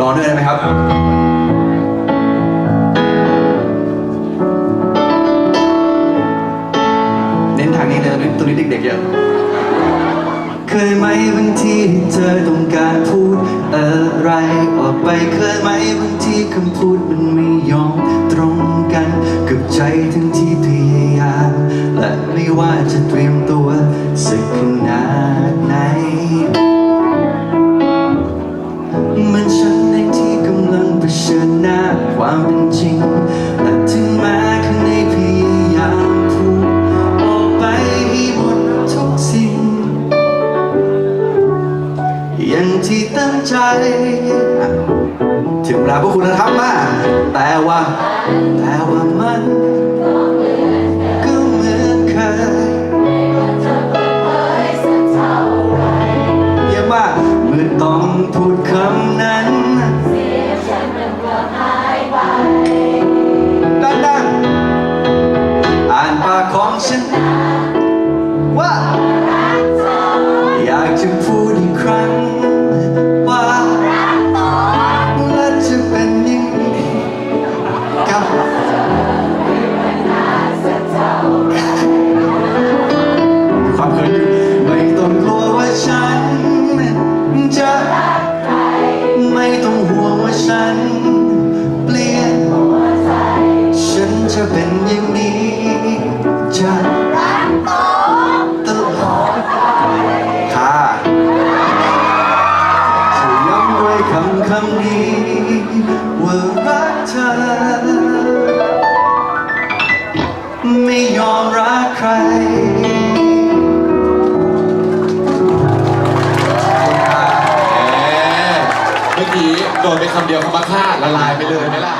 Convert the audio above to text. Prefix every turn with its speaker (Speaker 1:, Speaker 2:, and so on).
Speaker 1: รอเนอร์ได้ไหมครับเน้นทางนี้เลนตัวนี้เด็กๆเยอะเคยไหมบางทีเธอต้องการพูดอะไรออกไปเคยไหมบางทีคำพูดมันไม่ยอมตรงกันกับใจทั้งที่พยายามและไม่ว่าจะเตรียมตัวสักขนาดไหนมันช่าง ชิญหน้าความเป็นจริงและถึงแม้ข้างในพยายามพูดออกไปให้หมดทุกสิ่ง อย่างที่ตั้งใจ ถึงเวลาพวกคุณทำมาแต่ว่า แต่ว่ามันก็เหมือนเคยเยี่ยมมากเมื่อต้องพูดค จะเป็นอย่างนี้จะตลอดค่ะจะย้ำไว้คำคำนี้ว่ารักเธอ ไม่ยอมรักใคร
Speaker 2: เมื่อกี้โดนไปคำเดียวคำว่าฆ่าละลายไปเลยไหมล่ะ